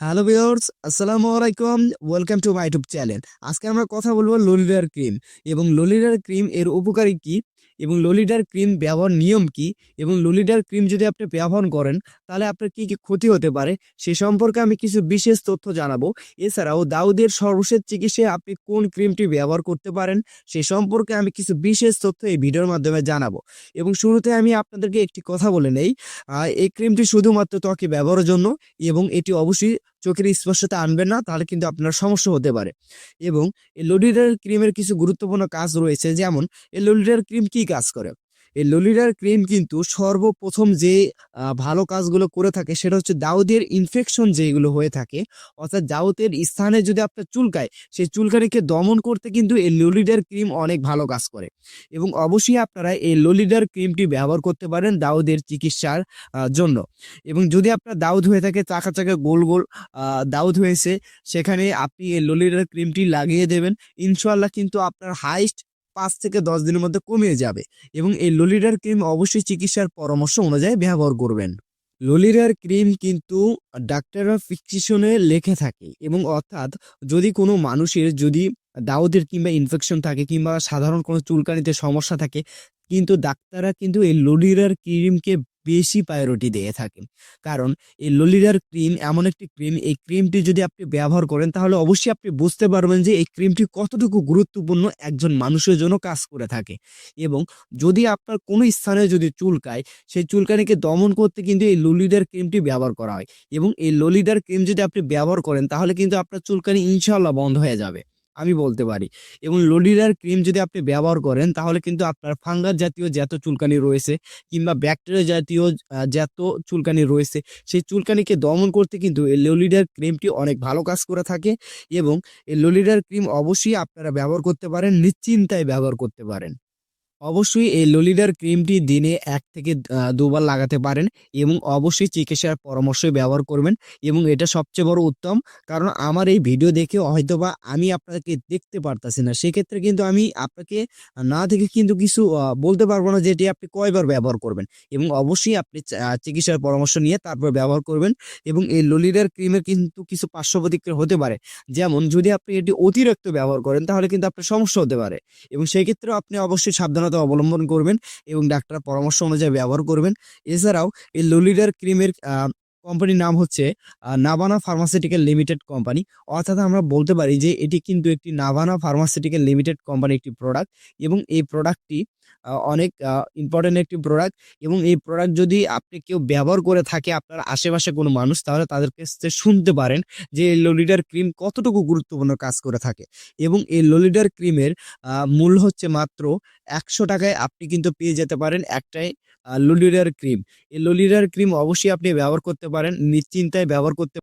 Hello viewers আসসালামু আলাইকুম welcome to my YouTube channel আজকে আমরা কথা বলব ললিডার ক্রিম এবং ললিডার ক্রিম এর উপকারী কি? এবং ললিডার ক্রিম ব্যবহার নিয়ম কি? এবং ললিডার ক্রিম যদি আপনি ব্যবহার করেন, তাহলে আপনার কি কি ক্ষতি হতে পারে? সে সম্পর্কে আমি কিছু বিশেষ তথ্য জানাব। এছাড়াও দাউদের সর্বশেষ চিকিৎসায় আপনি কোন ক্রিমটি ব্যবহার করতে পারেন, সে সম্পর্কে আমি কিছু বিশেষ তথ্য এই ভিডিওর মাধ্যমে জানাব। এবং শুরুতে আমি আপনাদেরকে একটি কথা বলে নেই এই ক্রিমটি শুধুমাত্র ত্বকে ব্যবহারের জন্য এবং এটি অবশ্যই চোখের স্পর্শতা আনবেন না, তাহলে কিন্তু আপনার সমস্যা হতে পারে। এবং এই লোডিডার ক্রিমের কিছু গুরুত্বপূর্ণ কাজ রয়েছে, যেমন এই লোডিডার ক্রিম কি কাজ করে? এই লোলিডার ক্রিম কিন্তু সর্বপ্রথম যে ভালো কাজগুলো করে থাকে সেটা হচ্ছে দাউদের ইনফেকশন যেগুলো হয়ে থাকে। অর্থাৎ দাউদের স্থানে যদি আপনার চুলকায়, সেই চুলকানিকে দমন করতে কিন্তু এই লোলিডার ক্রিম অনেক ভালো কাজ করে। এবং অবশ্যই আপনারা এই লোলিডার ক্রিমটি ব্যবহার করতে পারেন দাউদের চিকিৎসার জন্য। এবং যদি আপনার দাউদ হয়ে থাকে, চাকা চাকা গোল গোল দাউদ হয়েছে, সেখানে আপনি এই ললিডার ক্রিমটি লাগিয়ে দেবেন। ইনশাল্লাহ কিন্তু আপনার হাইস্ট পাঁচ থেকে দশ দিনের মধ্যে কমিয়ে যাবে এবং এই ললিডার ক্রিম অবশ্যই চিকিৎসার পরামর্শ অনুযায়ী ব্যবহার করবেন। ললিডার ক্রিম কিন্তু ডাক্তাররা ফিক্সিশনে লেখে থাকে এবং অর্থাৎ যদি কোনো মানুষের যদি দাউদের কিংবা ইনফেকশন থাকে কিংবা সাধারণ কোনো চুলকানিতে সমস্যা থাকে, কিন্তু ডাক্তাররা কিন্তু এই ললিডার ক্রিমকে বেশি প্রায়োরিটি দিয়ে থাকে কারণ এই ললিডার ক্রিম এমন একটি ক্রিম এই ক্রিমটি যদি আপনি ব্যবহার করেন, তাহলে অবশ্যই আপনি বুঝতে পারবেন যে এই ক্রিমটি কতটুকু গুরুত্বপূর্ণ একজন মানুষের জন্য কাজ করে থাকে। এবং যদি আপনার কোনো স্থানে যদি চুলকায়, সেই চুলকানিকে দমন করতে কিন্তু এই ললিডার ক্রিমটি ব্যবহার করা হয়। এবং এই ললিডার ক্রিম যদি আপনি ব্যবহার করেন, তাহলে কিন্তু আপনার চুলকানি ইনশাল্লাহ বন্ধ হয়ে যাবে। আমি বলতে পারি। এবং লোডিরার ক্রিম যদি আপনি ব্যবহার করেন, তাহলে কিন্তু আপনার ফাঙ্গার জাতীয় যত চুলকানি রয়েছে কিংবা ব্যাকটেরিয়া জাতীয় যত চুলকানি রয়েছে, সেই চুলকানিকে দমন করতে কিন্তু এই লোলিডার ক্রিমটি অনেক ভালো কাজ করে থাকে এবং এই লোলিডার ক্রিম অবশ্যই আপনারা ব্যবহার করতে পারেন, নিশ্চিন্তায় ব্যবহার করতে পারেন। অবশ্যই এই ললিডার ক্রিমটি দিনে এক থেকে দুবার লাগাতে পারেন এবং অবশ্যই চিকিৎসার পরামর্শই ব্যবহার করবেন এবং এটা সবচেয়ে বড় উত্তম। কারণ আমার এই ভিডিও দেখে হয়তোবা আমি আপনাকে দেখতে পারতাছি না। সেক্ষেত্রে কিন্তু আমি আপনাকে না দেখে কিন্তু কিছু বলতে পারব না যে এটি আপনি কয়বার ব্যবহার করবেন এবং অবশ্যই আপনি চিকিৎসার পরামর্শ নিয়ে তারপর ব্যবহার করবেন এবং এই ললিডার ক্রিমের কিন্তু কিছু পার্শ্ব প্রতিক্রিয়া হতে পারে। যেমন যদি আপনি এটি অতিরিক্ত ব্যবহার করেন তাহলে কিন্তু আপনার সমস্যা হতে পারে এবং সেক্ষেত্রেও আপনি অবশ্যই সাবধানতা অবলম্বন করবেন এবং ডাক্তার পরামর্শ অনুযায়ী ব্যবহার করবেন। এছাড়াও এই ললিডার ক্রিমের কোম্পানির নাম হচ্ছে নাভানা ফার্মাসিউটিক্যাল লিমিটেড কোম্পানি অর্থাৎ আমরা বলতে পারি যে এটি কিন্তু একটি নাভানা ফার্মাসিউটিক্যাল লিমিটেড কোম্পানি একটি প্রোডাক্ট এবং এই প্রোডাক্টটি অনেক ইম্পর্টেন্ট একটি প্রোডাক্ট এবং এই প্রোডাক্ট যদি আপনি কেউ ব্যবহার করে থাকে আপনার আশেপাশে কোনো মানুষ তাহলে তাদের কাছে শুনতে পারেন যে এই ললিডার ক্রিম কতটুকু গুরুত্বপূর্ণ কাজ করে থাকে। এবং এই ললিডার ক্রিমের মূল্য হচ্ছে মাত্র একশো টাকায় আপনি কিন্তু পেয়ে যেতে পারেন একটাই ললিডার ক্রিম এই ললিডার ক্রিম অবশ্যই আপনি ব্যবহার করতে পারেন নিশ্চিন্তায় ব্যবহার করতে